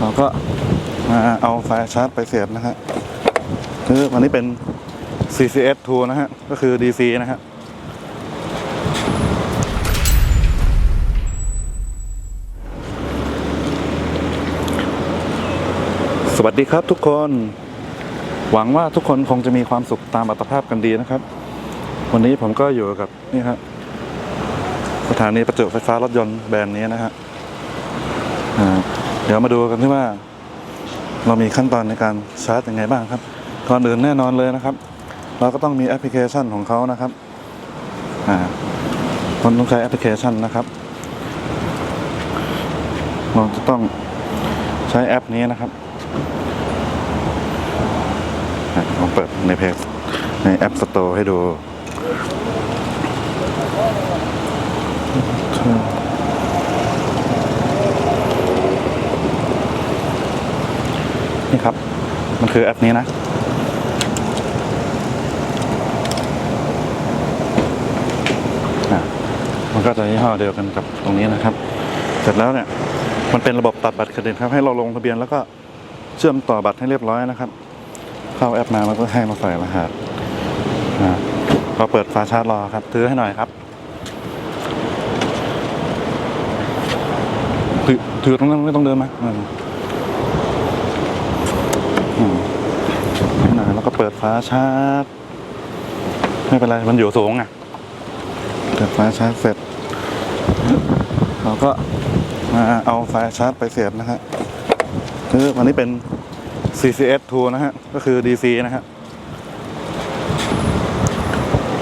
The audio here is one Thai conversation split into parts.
เราก็มาเอาไฟชาร์จไปเสียบนะฮะคืออันนี้เป็น CCS 2 นะฮะ ก็คือ DC นะฮะสวัสดีครับทุกคน หวังว่าทุกคนคงจะมีความสุขตามอัตภาพกันดีนะครับ วันนี้ผมก็อยู่กับนี่ครับสถานีประจุไฟฟ้ารถยนต์แบรนด์นี้นะฮะอ่า เดี๋ยวมาดูกันที่ว่า เรามีขั้นตอนในการชาร์จยังไงบ้างครับก่อนอื่นแน่นอนเลยนะครับ เราก็ต้องมีแอปพลิเคชันของเขานะครับอ่าเราต้องใช้แอปพลิเคชันนะครับ เราจะต้องใช้แอปนี้นะครับอะลองเปิดในเพจในแอป Store ให้ดู นี่ครับ มันคือแอปนี้นะอะมันก็จะยี่ห้อเดียวกันกับตรงนี้นะครับ เสร็จแล้วเนี่ย มันเป็นระบบตัดบัตรเครดิตครับให้เราลงทะเบียนแล้วก็เชื่อมต่อบัตรให้เรียบร้อยนะครับ เข้าแอปมาแล้วก็ให้เราใส่รหัสอ่าพอเปิดฝาชาร์จรอครับถือให้หน่อยครับถือถือตรงนั้นไม่ต้องเดินมาอืม น่อยแล้วก็เปิดฝาชาร์จไม่เป็นไร มันอยู่สูงอะ เปิดฝาชาร์จเสร็จ เราก็มาเอาไฟชาร์จไปเสียบนะฮะคืออันนี้เป็น CCS 2นะฮะ ก็คือ DC นะฮะ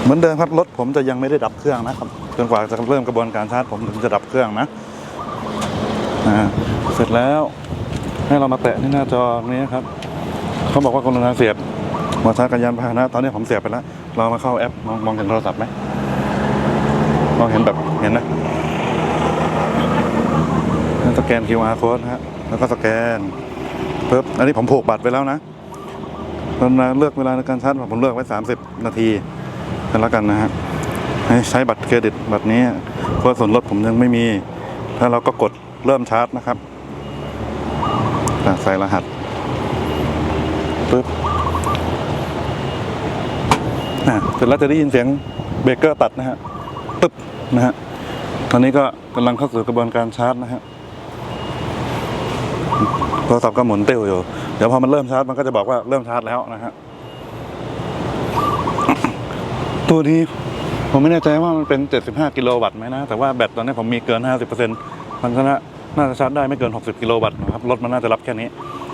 เหมือนเดิมครับ รถผมจะยังไม่ได้ดับเครื่องนะครับ จนกว่าจะเริ่มกระบวนการชาร์จผมถึงจะดับเครื่องนะอ่าเสร็จแล้วให้เรามาแตะที่หน้าจอนี้ครับ เขาบอกว่ากรุณาเสียบหัวชาร์จกันยานพาหนะ ตอนนี้ผมเสียบไปแล้ว เรามาเข้าแอปมองมองเห็นโทรศัพท์ไหมมองเห็นแบบเห็นนะสแกน QR code นะฮะแล้วก็สแกนปึ๊บอันนี้ผมผูกบัตรไปแล้วนะตอนเลือกเวลาในการชาร์จผมเลือกไว้ 30 นาทีกันแล้วกันนะฮะให้ใช้บัตรเครดิตบัตรนี้เพราะส่วนลดผมยังไม่มีแล้วเราก็กดเริ่มชาร์จนะครับใส่รหัส ปึ๊บอะเสร็จแล้วจะได้ยินเสียงเบรกเกอร์ตัดนะฮะตึ๊บนะฮะตอนนี้ก็กำลังเข้าสู่กระบวนการชาร์จนะฮะโทรศัพท์ก็หมุนเตี้ยวอยู่ เดี๋ยวพอมันเริ่มชาร์จมันก็จะบอกว่าเริ่มชาร์จแล้วนะฮะตัวนี้ผมไม่แน่ใจว่ามันเป็น 75 กิโลวัตต์ไหมนะ แต่ว่าแบตตอนนี้ผมมีเกิน 50%มันก็น่าน่าจะชาร์จได้ไม่เกิน 60 กิโลวัตต์นะครับรถมันน่าจะรับแค่นี้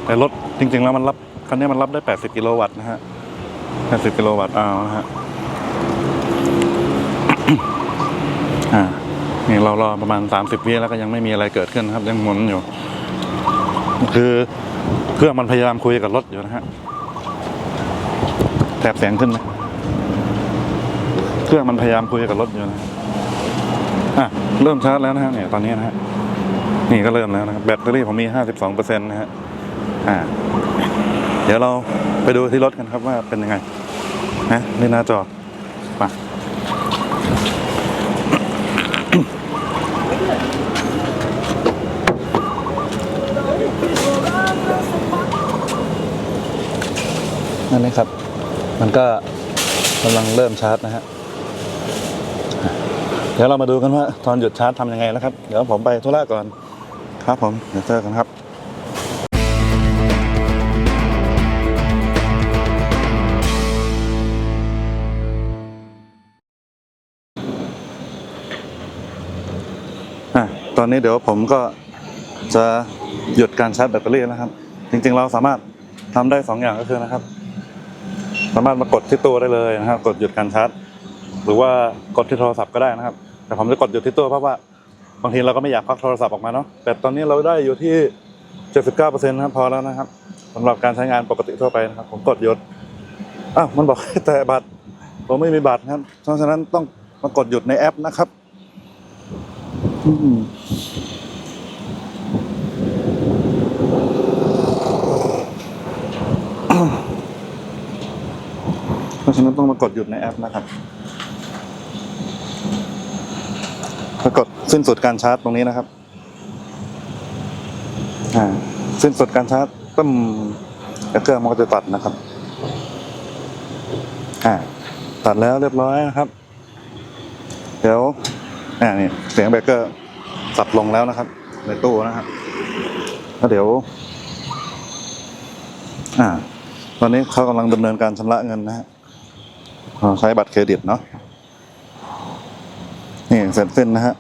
แต่รถจริง ๆ แล้วมันรับ คันนี้มันรับได้ 80 กิโลวัตต์นะฮะ 80 กิโลวัตต์เอานะฮะอ่านี่เรารอประมาณ 30วิแล้วก็ยังไม่มีอะไรเกิดขึ้นครับ ยังหมุนอยู่ คือเครื่องมันพยายามคุยกับรถอยู่นะฮะแถบเสียงขึ้นไหมเครื่องมันพยายามคุยกับรถอยู่นะะอะเริ่มชาร์จแล้วนะฮะเนี่ยตอนนี้นะฮะนี่ก็เริ่มแล้วนะครับแบตเตอรี่ผมมีห้าสิบสองเปอร์เซ็นต์นะฮะอ่า เดี๋ยวเราไปดูที่รถกันครับว่าเป็นยังไงนะนี่หน้าจอมานั่นเลยครับ มันก็กำลังเริ่มชาร์จนะฮะเดี๋ยวเรามาดูกันว่าตอนหยุดชาร์จทำยังไงแล้วครับ เดี๋ยวผมไปธุระก่อนครับผม เดี๋ยวเจอกันครับ ตอนนี้เดี๋ยวผมก็จะหยุดการชาร์จแบตเตอรี่นะครับ จริงๆเราสามารถทำได้สองอย่างก็คือนะครับ สามารถมากดที่ตัวได้เลยนะครับ กดหยุดการชาร์จ หรือว่ากดที่โทรศัพท์ก็ได้นะครับ แต่ผมจะกดหยุดที่ตัวเพราะว่าบางทีเราก็ไม่อยากควักโทรศัพท์ออกมาเนาะแต่ตอนนี้เราได้อยู่ที่ 79%นะครับพอแล้วนะครับสำหรับการใช้งานปกติทั่วไปนะครับ ผมกดหยุดอ้าวมันบอกแต่บัตรผมไม่มีบัตรครับเพราะฉะนั้นต้องมากดหยุดในแอปนะครับ เพราะฉะนั้นต้องมากดหยุดในแอปนะครับแล้วกดสิ้นสุดการชาร์จตรงนี้นะครับ อ่า สิ้นสุดการชาร์จตึ้มเครื่องมันก็จะตัดนะครับ อ่า ตัดแล้วเรียบร้อยนะครับ เดี๋ยว อ่านี่เสียงเบรกเกอร์ตัดลงแล้วนะครับ ในตู้นะครับแล้วเดี๋ยว อ่า ตอนนี้เขากำลังดำเนินการชำระเงินนะฮะใช้บัตรเครดิตเนาะนี่เสร็จสิ้นนะฮะ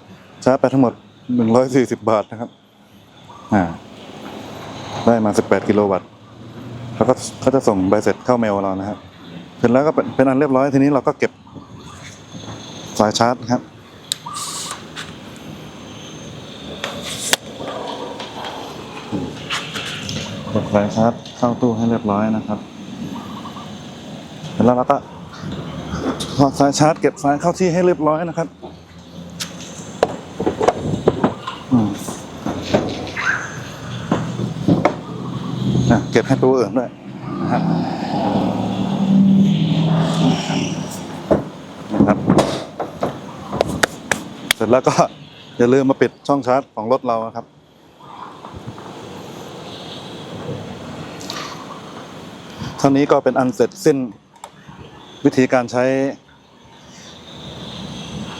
ชาร์จไปทั้งหมดหนึ่งร้อยสี่สิบบาทนะครับ อ่า ได้มาสิบแปดกิโลวัตต์แล้วก็เขาจะส่งใบเสร็จเข้าเมลเรานะครับเสร็จแล้วก็เป็นเป็นอันเรียบร้อยทีนี้เราก็เก็บสายชาร์จนะครับ ก็บสายชาร์จเข้าตู้ให้เรียบร้อยนะครับเสร็จแล้วเราก็ถอดสายชาร์จเก็บสายเข้าที่ให้เรียบร้อยนะครับอือะเก็บให้ตัวอื่นด้วยนะครับนะครับ เสร็จแล้วก็อย่าลืมมาปิดช่องชาร์จของรถเรานะครับ ท่านี้ก็เป็นอันเสร็จสิ้นวิธีการใช้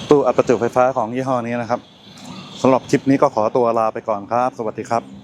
ตู้อัดประจุไฟฟ้าของยี่ห้อนี้นะครับสำหรับคลิปนี้ก็ขอตัวลาไปก่อนครับ สวัสดีครับ